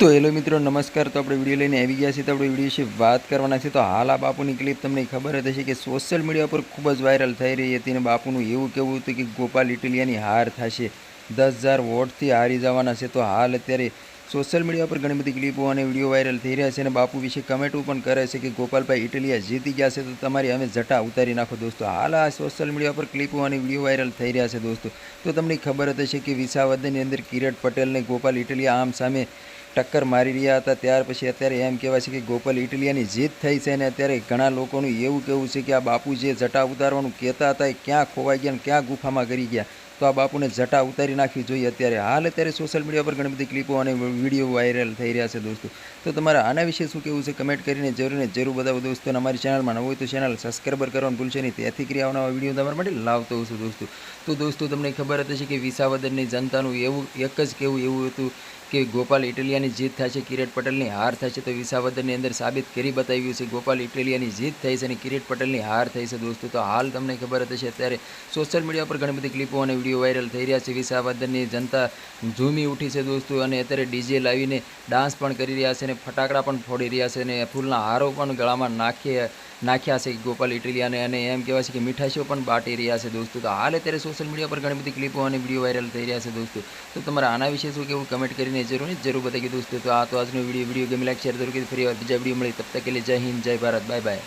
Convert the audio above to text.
તો હેલો મિત્રો, નમસ્કાર. તો આપણે વીડિયો લઈને આવી ગયા છીએ. તો આપણે વીડિયો વિશે વાત કરવાના છે તો હાલ આ બાપુની ક્લિપ તમને ખબર જ હશે કે સોશિયલ મીડિયા પર ખૂબ જ વાયરલ થઈ રહી હતી અને બાપુનું એવું કહેવું હતું કે ગોપાલ ઇટલિયાની હાર થશે. દસ હજાર વોટથી હારી જવાના છે. તો હાલ અત્યારે સોશિયલ મીડિયા પર ઘણી બધી ક્લિપો અને વીડિયો વાયરલ થઈ રહ્યા છે અને બાપુ વિશે કમેન્ટો પણ કરે છે કે ગોપાલભાઈ ઇટલિયા જીતી ગયા છે. તો તમારી અમે જટા ઉતારી નાખો દોસ્તો. હાલ આ સોશિયલ મીડિયા પર ક્લિપો અને વીડિયો વાયરલ થઈ રહ્યા છે દોસ્તો. તો તમને ખબર જ હશે કે વિસાવદનની અંદર કિરીટ પટેલને ગોપાલ ઇટલિયા આમ સામે ટક્કર મારી રહ્યા હતા. ત્યાર પછી અત્યારે એમ કહેવાય છે કે ગોપાલ ઇટલિયાની જીત થઈ છે અને અત્યારે ઘણા લોકોનું એવું કહેવું છે કે આ બાપુ જે જટા ઉતારવાનું કહેતા હતા એ ક્યાં ખોવાઈ ગયા અને ક્યાં ગુફામાં કરી ગયા. તો આ બાપુને જટા ઉતારી નાખવી જોઈએ અત્યારે. હાલ અત્યારે સોશિયલ મીડિયા પર ઘણી બધી ક્લિપો અને વીડિયો વાયરલ થઈ રહ્યા છે દોસ્તો. તો તમારા આના વિશે શું કહેવું છે? કમેન્ટ કરીને જરૂર ને જરૂર બતાવો દોસ્તો. અને અમારી ચેનલમાં નવું હોય તો ચેનલ સબસ્ક્રાઈબર કરવાનું ભૂલશે નહીં. તેથી કરી આવનારા વીડિયો તમારા માટે લાવતો હોઉં છું દોસ્તો. તો દોસ્તો, તમને ખબર હતી કે વિસાવદરની જનતાનું એવું એક જ કહેવું એવું હતું કે ગોપાલ ઇટલિયાની જીત થાય છે કિરીટ પટેલની હાર થાય છે તો વિસાવદરની અંદર સાબિત કરી બતાવ્યું છે. ગોપાલ ઇટલિયાની જીત થઈ છે અને કિરીટ પટેલની હાર થઈ છે દોસ્તો. તો હાલ તમને ખબર જ હશે, અત્યારે સોશિયલ મીડિયા પર ઘણી બધી ક્લિપો અને વીડિયો વાયરલ થઈ રહ્યા છે. વિસાવદરની જનતા ઝૂમી ઉઠી છે દોસ્તો અને અત્યારે ડીજે લાવીને ડાન્સ પણ કરી રહ્યા છે અને ફટાકડા પણ ફોડી રહ્યા છે અને ફૂલના હારો પણ ગળામાં નાખી નાખ્યા છે ગોપાલ ઇટલિયાને અને એમ કહેવાય છે કે મીઠાઈઓ પણ બાટી રહ્યા છે દોસ્તો. તો હાલ અત્યારે સોશિયલ મીડિયા પર ઘણી બધી ક્લિપો અને વીડિયો વાયરલ થઈ રહ્યા છે દોસ્તો. તો તમારે આના વિશે શું કેવું કમેન્ટ કરીને જરૂર જરૂર બતાવી દોસ્તો. તો આ તો આજનો વીડિયો વીડિયો ગમે લાઈક શેર જરૂર ફરી વાર બીજા વીડિયો મળી તબ તક કે જય હિન્દ, જય ભારત બાય બાય